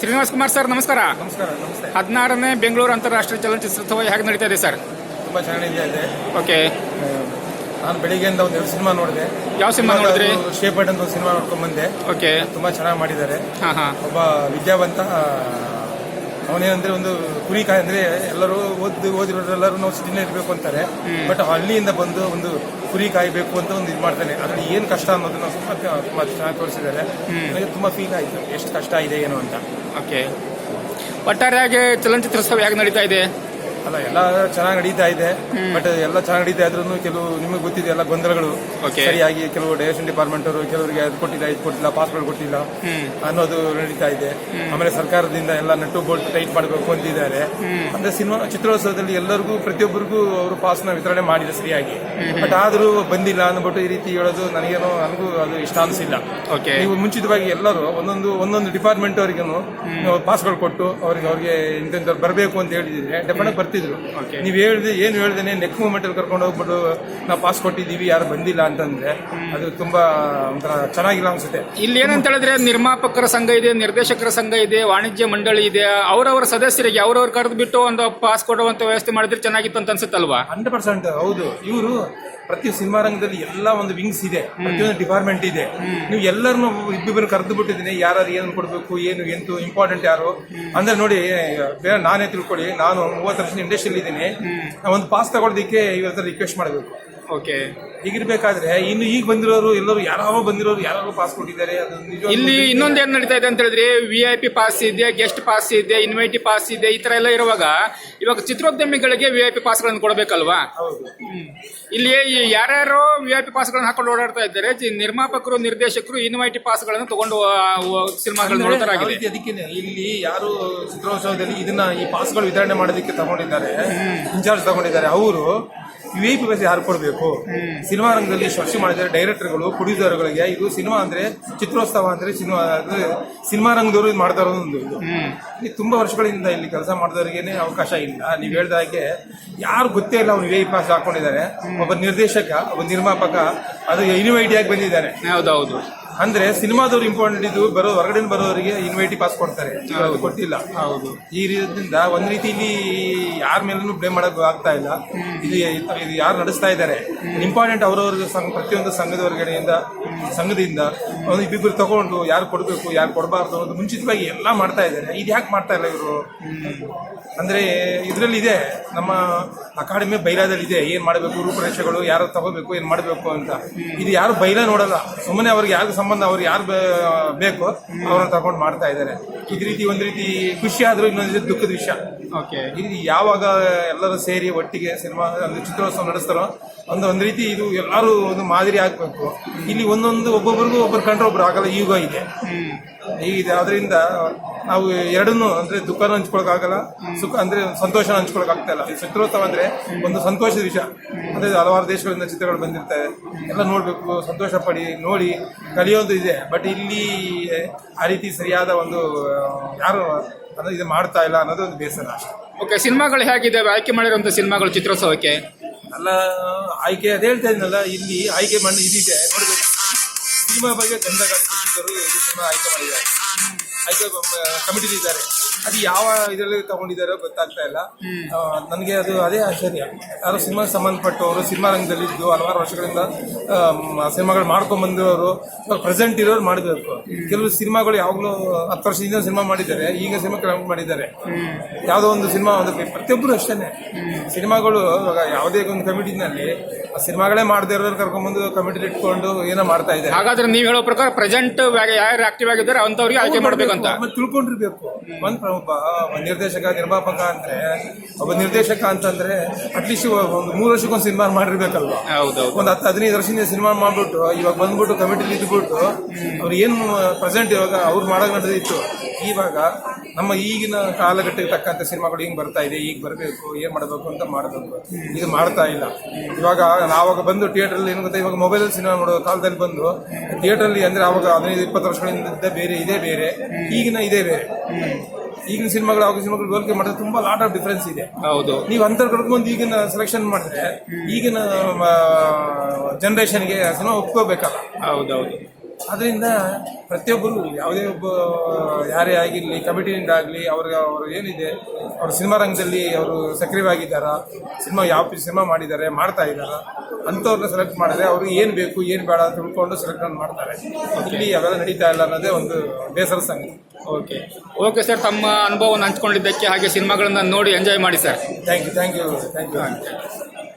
Srinivas Kumar sir ನಮಸ್ಕಾರ. ನಮಸ್ಕಾರ ನಮಸ್ತೆ. ಹದಿನಾರನೇ ಬೆಂಗಳೂರು ಅಂತಾರಾಷ್ಟ್ರೀಯ ಚಲನಚಿತ್ರೋತ್ಸವ ಹೇಗೆ ನಡೀತಾ ಇದೆ ಸರ್? ತುಂಬ ಚೆನ್ನಾಗಿದೆ ಓಕೆ. ನಾನು ಬೆಳಿಗ್ಗೆಯಿಂದ ಒಂದು ಎರಡು ಸಿನಿಮಾ ನೋಡಿದೆ. ಯಾವ ಸಿನಿಮಾ ನೋಡಿದ್ರಿ? ಶೇಪಟ್ ಅಂತ ಒಂದು ಸಿನಿಮಾ ನೋಡ್ಕೊಂಡ್ ಬಂದೆ. ಓಕೆ. ತುಂಬಾ ಚೆನ್ನಾಗಿ ಮಾಡಿದ್ದಾರೆ. ಹಾಂ ಹಾಂ. ಒಬ್ಬ ವಿದ್ಯಾವಂತ ಅವನೇನಂದ್ರೆ ಒಂದು ಕುರಿ ಕಾಯಿ ಅಂದ್ರೆ ಎಲ್ಲರೂ ಓದ್ ಓದಿರೋರೆಲ್ಲರೂ ನಾವು ಸಿಟಿನೇ ಇರಬೇಕು ಅಂತಾರೆ. ಬಟ್ ಹಳ್ಳಿಯಿಂದ ಬಂದು ಒಂದು ಕುರಿ ಕಾಯಬೇಕು ಅಂತ ಒಂದು ಇದು ಮಾಡ್ತಾನೆ. ಅದ್ರಲ್ಲಿ ಏನು ಕಷ್ಟ ಅನ್ನೋದನ್ನ ತುಂಬಾ ತುಂಬ ಚೆನ್ನಾಗಿ ತೋರಿಸಿದ್ದಾರೆ. ನನಗೆ ತುಂಬಾ ಫೀಲ್ ಆಯ್ತು. ಎಷ್ಟು ಕಷ್ಟ ಇದೆ ಏನು ಅಂತ. ಓಕೆ ಒಟ್ಟಾರೆಯಾಗಿ ಚಲನಚಿತ್ರೋತ್ಸವ ಹೇಗೆ ನಡೀತಾ ಇದೆ? ಅಲ್ಲ ಎಲ್ಲ ಚೆನ್ನಾಗಿ ನಡೀತಾ ಇದೆ ಬಟ್ ಎಲ್ಲ ಚೆನ್ನಾಗಿ ನಡೀತಾ ಇದ್ರೂ ಕೆಲವು ನಿಮಗೆ ಗೊತ್ತಿದೆ ಎಲ್ಲ ಗೊಂದಲಗಳು. Okay. ಸರಿಯಾಗಿ ಕೆಲವು ಡೈರೆಕ್ಷನ್ ಡಿಪಾರ್ಟ್ಮೆಂಟ್ ಅವರು ಕೆಲವರಿಗೆ ಅದು ಕೊಟ್ಟಿಲ್ಲ ಇದು ಕೊಟ್ಟಿಲ್ಲ ಪಾಸ್ಪೋರ್ಟ್ ಕೊಟ್ಟಿಲ್ಲ ಅನ್ನೋದು ನಡೀತಾ ಇದೆ. ಆಮೇಲೆ ಸರ್ಕಾರದಿಂದ ಎಲ್ಲ ನೆಟ್ಟು ಬೋಲ್ಟ್ ಟೈಟ್ ಮಾಡಬೇಕು ಅಂತಿದ್ದಾರೆ. ಅಂದ್ರೆ ಸಿನಿಮಾ ಚಿತ್ರೋತ್ಸವದಲ್ಲಿ ಎಲ್ಲರಿಗೂ ಪ್ರತಿಯೊಬ್ಬರಿಗೂ ಅವರು ನ ವಿತರಣೆ ಮಾಡಿದೆ ಸರಿಯಾಗಿ. ಬಟ್ ಆದ್ರೂ ಬಂದಿಲ್ಲ ಅನ್ಬಿಟ್ಟು ಈ ರೀತಿ ಹೇಳೋದು ನನಗೇನೋ ನನಗೂ ಅದು ಇಷ್ಟ ಅನಿಸಿಲ್ಲ. ಓಕೆ ನೀವು ಮುಂಚಿತವಾಗಿ ಎಲ್ಲರೂ ಒಂದೊಂದು ಒಂದೊಂದು ಡಿಪಾರ್ಟ್ಮೆಂಟ್ ಅವರಿಗೂ ಪಾಸ್ಗಳು ಕೊಟ್ಟು ಅವ್ರಿಗೆ ಅವ್ರಿಗೆ ಇಂಥವ್ರು ಬರಬೇಕು ಅಂತ ಹೇಳಿದ್ರೆ ಡೆಫಿನೆಟ್ ಬರ್ತಿದ್ರು. ನೀವು ಹೇಳ್ದೆ ಏನು ಹೇಳ್ದೇನೆ ನೆಕ್ ಮೂಮೆಂಟ್ ಅಲ್ಲಿ ಕರ್ಕೊಂಡು ಹೋಗ್ಬಿಟ್ಟು ನಾವು ಪಾಸ್ ಕೊಟ್ಟಿದ್ದೀವಿ ಯಾರು ಬಂದಿಲ್ಲ ಅಂತಂದ್ರೆ ಅದು ತುಂಬಾ ಒಂಥರ ಚೆನ್ನಾಗಿಲ್ಲ ಅನ್ಸುತ್ತೆ. ಇಲ್ಲಿ ಏನಂತ ಹೇಳಿದ್ರೆ ನಿರ್ಮಾಪಕರ ಸಂಘ ಇದೆ ನಿರ್ದೇಶಕರ ಸಂಘ ಇದೆ ವಾಣಿಜ್ಯ ಮಂಡಳಿ ಇದೆ ಅವರವರ ಸದಸ್ಯರಿಗೆ ಅವರವ್ರ ಕರೆದು ಬಿಟ್ಟು ಒಂದು ಪಾಸ್ ಕೊಡುವಂತ ವ್ಯವಸ್ಥೆ ಮಾಡಿದ್ರೆ ಚೆನ್ನಾಗಿತ್ತು ಅಂತ ಅನ್ಸುತ್ತಲ್ವಾ? ಹಂಡ್ರೆಡ್ ಪರ್ಸೆಂಟ್ ಹೌದು. ಇವರು ಪ್ರತಿ ಸಿನಿಮಾ ರಂಗದಲ್ಲಿ ಎಲ್ಲ ಒಂದು ವಿಂಗ್ಸ್ ಇದೆ ಪ್ರತಿಯೊಂದು ಡಿಪಾರ್ಟ್ಮೆಂಟ್ ಇದೆ. ನೀವು ಎಲ್ಲರನ್ನು ಇಬ್ಬಿಬ್ಬರು ಕರೆದು ಬಿಟ್ಟಿದ್ದೀನಿ ಯಾರು ಏನು ಕೊಡಬೇಕು ಏನು ಎಂತು ಇಂಪಾರ್ಟೆಂಟ್ ಯಾರು? ಅಂದ್ರೆ ನೋಡಿ ಬೇರೆ ನಾನೇ ತಿಳ್ಕೊಳ್ಳಿ ನಾನು ಮೂವತ್ತು ವರ್ಷ ಇಂಡಸ್ಟ್ರಿಯಲ್ಲಿ ಇದ್ದೀನಿ. ಒಂದು ಪಾಸ್ ತಗೊಳ್ಳೋದಕ್ಕೆ ಇವ್ರ ರಿಕ್ವೆಸ್ಟ್ ಮಾಡಬೇಕು. ಓಕೆ ಹೀಗಿರ್ಬೇಕಾದ್ರೆ ಇನ್ನು ಈಗ ಬಂದಿರೋರು ಎಲ್ಲರೂ ಯಾರೋ ಬಂದಿರೋರು ಯಾರು ಪಾಸ್ ಕೊಟ್ಟಿದ್ದಾರೆ ಅದು ಇಲ್ಲಿ ಇನ್ನೊಂದು ಏನ್ ನಡೀತಾ ಇದೆ ಅಂತ ಹೇಳಿದ್ರೆ ವಿ ಐ ಪಿ ಪಾಸ್ ಇದೆ ಗೆಸ್ಟ್ ಪಾಸ್ ಇದೆ ಇನ್ವೈಟಿ ಪಾಸ್ ಇದೆ ಈ ತರ ಎಲ್ಲ ಇರುವಾಗ ಇವಾಗ ಚಿತ್ರೋದ್ಯಮಿಗಳಿಗೆ ವಿ ಐ ಪಿ ಪಾಸ್ಗಳನ್ನು ಕೊಡಬೇಕಲ್ವಾ? ಇಲ್ಲಿ ಯಾರ್ಯಾರು ವಿ ಐ ಪಿ ಪಾಸ್ಗಳನ್ನು ಹಾಕೊಂಡು ಓಡಾಡ್ತಾ ಇದ್ದಾರೆ ನಿರ್ಮಾಪಕರು ನಿರ್ದೇಶಕರು ಇನ್ವೈಟಿ ಪಾಸ್ಗಳನ್ನು ತಗೊಂಡು ಸಿನಿಮಾಗಳು ನೋಡ್ತಾರಾಗಿದೆ ಅದಕ್ಕೆ ಇಲ್ಲಿ ಯಾರು ಚಿತ್ರೋತ್ಸವದಲ್ಲಿ ಇದನ್ನ ಈ ಪಾಸ್ಗಳು ವಿತರಣೆ ಮಾಡೋದಕ್ಕೆ ತಗೊಂಡಿದ್ದಾರೆ ಇನ್ಚಾರ್ಜ್ ತಗೊಂಡಿದ್ದಾರೆ ಅವರು ಯು ಐ ಪಿ ಬಸ್ ಯಾರು ಕೊಡಬೇಕು? ಸಿನಿಮಾ ರಂಗದಲ್ಲಿ ಸ್ಪರ್ಶ ಮಾಡಿದರೆ ಡೈರೆಕ್ಟರ್ಗಳು ಪ್ರೊಡ್ಯೂಸರ್ಗಳಿಗೆ. ಇದು ಸಿನಿಮಾ ಅಂದ್ರೆ ಚಿತ್ರೋತ್ಸವ ಅಂದ್ರೆ ಸಿನಿಮಾ ಅಂದ್ರೆ ಸಿನಿಮಾ ರಂಗದವರು ಇದು ಮಾಡ್ತಾ ಇರೋದು ಒಂದು ಇದು. ಇಲ್ಲಿ ತುಂಬಾ ವರ್ಷಗಳಿಂದ ಇಲ್ಲಿ ಕೆಲಸ ಮಾಡಿದವರಿಗೇನೆ ಅವಕಾಶ ಇಲ್ಲ. ನೀವು ಹೇಳ್ದ ಹಾಗೆ ಯಾರು ಗೊತ್ತೇ ಇಲ್ಲ ಅವ್ನು ಐ ಪಾಸ್ ಹಾಕೊಂಡಿದ್ದಾರೆ. ಒಬ್ಬ ನಿರ್ದೇಶಕ ಒಬ್ಬ ನಿರ್ಮಾಪಕ ಅದು ಇನ್ನೂ ಐಡಿಯಾಗಿ ಬಂದಿದ್ದಾರೆ. ಹೌದೌದು. ಅಂದ್ರೆ ಸಿನಿಮಾದವ್ರು ಇಂಪಾರ್ಟೆಂಟ್ ಇದು ಬರೋ ಹೊರಗಡೆ ಬರೋರಿಗೆ ಇನ್ವೈಟಿ ಪಾಸ್ ಕೊಡ್ತಾರೆ. ಅದು ಕೊಟ್ಟಿಲ್ಲ. ಹೌದು. ಈ ರೀತಿಯಿಂದ ಒಂದ್ ರೀತಿಲಿ ಯಾರ ಮೇಲೂ ಬ್ಲೇಮ್ ಮಾಡಕ್ ಆಗ್ತಾ ಇಲ್ಲ. ಇದು ಇದು ಯಾರು ನಡೆಸ್ತಾ ಇದ್ದಾರೆ ಇಂಪಾರ್ಟೆಂಟ್ ಅವರವ್ರ ಸಂಘ ಪ್ರತಿಯೊಂದು ಸಂಘದ ಹೊರಗಡೆಯಿಂದ ಸಂಘದಿಂದ ಒಂದು ಇಬ್ಬಿಬ್ಬರು ತಗೊಂಡು ಯಾರು ಕೊಡಬೇಕು ಯಾರು ಕೊಡಬಾರ್ದು ಅನ್ನೋದು ಮುಂಚಿತವಾಗಿ ಎಲ್ಲ ಮಾಡ್ತಾ ಇದ್ದಾರೆ ಇದು ಯಾಕೆ ಮಾಡ್ತಾ ಇಲ್ಲ ಇವರು? ಅಂದ್ರೆ ಇದರಲ್ಲಿ ಇದೆ ನಮ್ಮ ಅಕಾಡೆಮಿ ಬೈಲಾದಲ್ಲಿ ಇದೆ ಏನ್ ಮಾಡಬೇಕು ರೂಪರೇಷೆಗಳು ಯಾರು ತಗೋಬೇಕು ಏನ್ ಮಾಡಬೇಕು ಅಂತ. ಇದು ಯಾರು ಬೈಲ ನೋಡಲ್ಲ. ಸುಮ್ಮನೆ ಅವ್ರಿಗೆ ಯಾರು ಸಂಬಂಧ ಅವ್ರಿಗೆ ಯಾರು ಬೇಕು ಅವ್ರನ್ನ ತಗೊಂಡು ಮಾಡ್ತಾ ಇದ್ದಾರೆ ಇದ್ ರೀತಿ ಒಂದ್ ರೀತಿ ಖುಷಿ ಆದ್ರೂ ಇನ್ನೊಂದು ರೀತಿ ದುಃಖದ ವಿಷಯ. ಓಕೆ. ಇದು ಯಾವಾಗ ಎಲ್ಲರೂ ಸೇರಿ ಒಟ್ಟಿಗೆ ಸಿನಿಮಾ ಒಂದು ಚಿತ್ರೋತ್ಸವ ನಡೆಸ್ತಾರೋ ಒಂದು ಒಂದ್ ರೀತಿ ಇದು ಎಲ್ಲರೂ ಒಂದು ಮಾದರಿ ಆಗ್ಬೇಕು. ಇಲ್ಲಿ ಒಂದೊಂದು ಒಬ್ಬೊಬ್ಬರಿಗೂ ಒಬ್ಬರು ಕಂಡ್ರೆ ಒಬ್ರು ಆಗಲ್ಲ ಈಗ ಇದೆ. ಹೀಗಿದೆ ಅದರಿಂದ ನಾವು ಎರಡನ್ನೂ ಅಂದ್ರೆ ದುಃಖನೂ ಹಂಚ್ಕೊಳಕ್ ಆಗಲ್ಲ ಸುಖ ಅಂದ್ರೆ ಸಂತೋಷ ಹಂಚ್ಕೊಳಕ್ ಆಗ್ತಾ ಇಲ್ಲ. ಚಿತ್ರೋತ್ಸವ ಅಂದ್ರೆ ಒಂದು ಸಂತೋಷದ ವಿಷಯ. ಅಂದ್ರೆ ಹಲವಾರು ದೇಶಗಳಿಂದ ಚಿತ್ರಗಳು ಬಂದಿರ್ತವೆ. ಎಲ್ಲ ನೋಡ್ಬೇಕು ಸಂತೋಷ ಪಡಿ ನೋಡಿ ಕಲಿಯೋದು ಇದೆ. ಬಟ್ ಇಲ್ಲಿ ಆ ರೀತಿ ಸರಿಯಾದ ಒಂದು ಯಾರು ಅಂದ್ರೆ ಇದು ಮಾಡ್ತಾ ಇಲ್ಲ ಅನ್ನೋದು ಒಂದು ಬೇಸರ ಅಷ್ಟೇ. ಓಕೆ ಸಿನಿಮಾಗಳು ಹೇಗಿದ್ದಾವೆ ಆಯ್ಕೆ ಮಾಡಿರುವಂತ ಸಿನಿಮಾಗಳು ಚಿತ್ರೋತ್ಸವಕ್ಕೆ? ಅಲ್ಲ ಆಯ್ಕೆ ಅದೇ ಹೇಳ್ತಾ ಇದ್ನಲ್ಲ ಇಲ್ಲಿ ಆಯ್ಕೆ ಮಾಡಿ ಇದಿದೆ. ನೋಡ್ಬೇಕು. ಸಿನಿಮಾ ಬಗ್ಗೆ ಗಂಧ ಗಾಳಿ ಗೊತ್ತಿದ್ದರು ಇದು ಸಿನಿಮಾ ಆಯ್ಕೆ ಮಾಡಿದ್ದಾರೆ ಆಯ್ಕೆ ಕಮಿಟಿ ಇದ್ದಾರೆ ಅದು ಯಾವ ಇದರಲ್ಲಿ ತಗೊಂಡಿದ್ದಾರೋ ಗೊತ್ತಾಗ್ತಾ ಇಲ್ಲ. ನನಗೆ ಅದು ಅದೇ ಆಶ್ಚರ್ಯ. ಯಾರು ಸಿನಿಮಾ ಸಂಬಂಧಪಟ್ಟವರು ಸಿನಿಮಾ ರಂಗದಲ್ಲಿದ್ದು ಹಲವಾರು ವರ್ಷಗಳಿಂದ ಸಿನಿಮಾಗಳು ಮಾಡ್ಕೊಂಡ್ ಬಂದಿರೋರು ಇವಾಗ ಪ್ರೆಸೆಂಟ್ ಇರೋರು ಮಾಡಬೇಕು. ಕೆಲವು ಸಿನಿಮಾಗಳು ಯಾವಾಗಲೂ ಹತ್ತು ವರ್ಷದಿಂದ ಸಿನಿಮಾ ಮಾಡಿದ್ದಾರೆ ಈಗ ಸಿನಿಮಾ ಕ್ರಮ ಮಾಡಿದ್ದಾರೆ. ಯಾವುದೋ ಒಂದು ಸಿನಿಮಾ ಒಂದು ಪ್ರತಿಯೊಬ್ಬರು ಅಷ್ಟೇ ಸಿನಿಮಾಗಳು ಇವಾಗ ಯಾವುದೇ ಒಂದು ಕಮಿಟಿನಲ್ಲಿ ಆ ಸಿನಿಮಾಗಳೇ ಮಾಡದೇ ಇರೋರು ಕರ್ಕೊಂಡ್ಬಂದು ಕಮಿಟಿಲಿ ಇಟ್ಕೊಂಡು ಏನೋ ಮಾಡ್ತಾ ಇದ್ದಾರೆ. ಹಾಗಾದ್ರೆ ನೀವು ಹೇಳೋ ಪ್ರಕಾರ ಪ್ರೆಸೆಂಟ್ ಯಾರು ಆಕ್ಟಿವ್ ಆಗಿದ್ದಾರೆ ಅಂತವ್ರಿಗೆ ಆಯ್ಕೆ ಮಾಡ್ಬೇಕಂತ ಅಂತ. ತಿಳ್ಕೊಂಡಿರ್ಬೇಕು. ಒಂದ್ ಒಬ್ಬ ನಿರ್ದೇಶಕ ನಿರ್ಮಾಪಕ ಅಂದ್ರೆ ಒಬ್ಬ ನಿರ್ದೇಶಕ ಅಂತಂದ್ರೆ ಅಟ್ಲೀಸ್ಟ್ ಒಂದು ಮೂರು ವರ್ಷಕ್ಕೊಂದು ಸಿನಿಮಾ ಮಾಡಿರ್ಬೇಕಲ್ವಾ? ಹೌದೌದು. ಒಂದು ಹತ್ತು ಹದಿನೈದು ವರ್ಷದಿಂದ ಸಿನಿಮಾ ಮಾಡ್ಬಿಟ್ಟು ಇವಾಗ ಬಂದ್ಬಿಟ್ಟು ಕಮಿಟಿಲಿ ಇದ್ಬಿಟ್ಟು ಅವ್ರು ಏನು ಪ್ರೆಸೆಂಟ್ ಇವಾಗ ಅವ್ರು ಮಾಡೋ ಇತ್ತು. ಇವಾಗ ನಮ್ಮ ಈಗಿನ ಕಾಲಘಟ್ಟಕ್ಕೆ ತಕ್ಕಂತೆ ಸಿನಿಮಾಗಳು ಹಿಂಗ್ ಬರ್ತಾ ಇದೆ ಈಗ ಬರಬೇಕು ಏನ್ ಮಾಡಬೇಕು ಅಂತ ಮಾಡಬೇಕು. ಇದು ಮಾಡ್ತಾ ಇಲ್ಲ. ಇವಾಗ ನಾವಾಗ ಬಂದು ಥಿಯೇಟ್ರಲ್ಲಿ ಏನು ಗೊತ್ತಾ ಇವಾಗ ಮೊಬೈಲಲ್ಲಿ ಸಿನಿಮಾ ಮಾಡೋ ಕಾಲದಲ್ಲಿ ಬಂದು ಥಿಯೇಟ್ರಲ್ಲಿ ಅಂದ್ರೆ ಅವಾಗ ಹದಿನೈದು ಇಪ್ಪತ್ತು ವರ್ಷಗಳಿಂದ ಬೇರೆ ಇದೇ ಬೇರೆ. ಈಗಿನ ಇದೇ ಬೇರೆ. ಈಗಿನ ಸಿನಿಮಾಗಳು ಆಗಿನ ಸಿನಿಮಾಗಳು ಹೋಲಿಕೆ ಮಾಡಿದ್ರೆ ತುಂಬಾ ಲಾಟ್ ಆಫ್ ಡಿಫರೆನ್ಸ್ ಇದೆ. ಹೌದು. ನೀವು ಅಂತರ್ ಕರ್ಕೊಂಡು ಈಗಿನ ಸೆಲೆಕ್ಷನ್ ಮಾಡಿದ್ರೆ ಈಗಿನ ಜನರೇಷನ್ಗೆ ಸಿನಿಮಾ ಒಪ್ಕೋಬೇಕಲ್ಲ ಹೌದೌದು. ಅದರಿಂದ ಪ್ರತಿಯೊಬ್ಬರು ಯಾವುದೇ ಒಬ್ಬ ಯಾರೇ ಆಗಿರಲಿ ಕಮಿಟಿಯಿಂದ ಆಗಲಿ ಅವ್ರಿಗೆ ಅವರು ಏನಿದೆ ಅವರು ಸಿನಿಮಾ ರಂಗದಲ್ಲಿ ಅವರು ಸಕ್ರಿಯವಾಗಿದ್ದಾರಾ ಸಿನಿಮಾ ಯಾವ ಸಿನಿಮಾ ಮಾಡಿದ್ದಾರೆ ಮಾಡ್ತಾ ಇದ್ದಾರಾ ಅಂಥವ್ರನ್ನ ಸೆಲೆಕ್ಟ್ ಮಾಡಿದ್ರೆ ಅವ್ರಿಗೆ ಏನು ಬೇಕು ಏನು ಬೇಡ ಅಂತ ತಿಳ್ಕೊಂಡು ಸೆಲೆಕ್ಟ್ ಮಾಡ್ತಾರೆ. ಇಲ್ಲಿ ಅವೆಲ್ಲ ನಡೀತಾ ಇಲ್ಲ ಅನ್ನೋದೇ ಒಂದು ಬೇಸರ ಸಂಗತಿ. ಓಕೆ ಓಕೆ ಸರ್ ತಮ್ಮ ಅನುಭವವನ್ನು ಹಂಚ್ಕೊಂಡಿದ್ದಕ್ಕೆ ಹಾಗೆ ಸಿನಿಮಾಗಳನ್ನು ನೋಡಿ ಎಂಜಾಯ್ ಮಾಡಿ sir thank you thank you thank you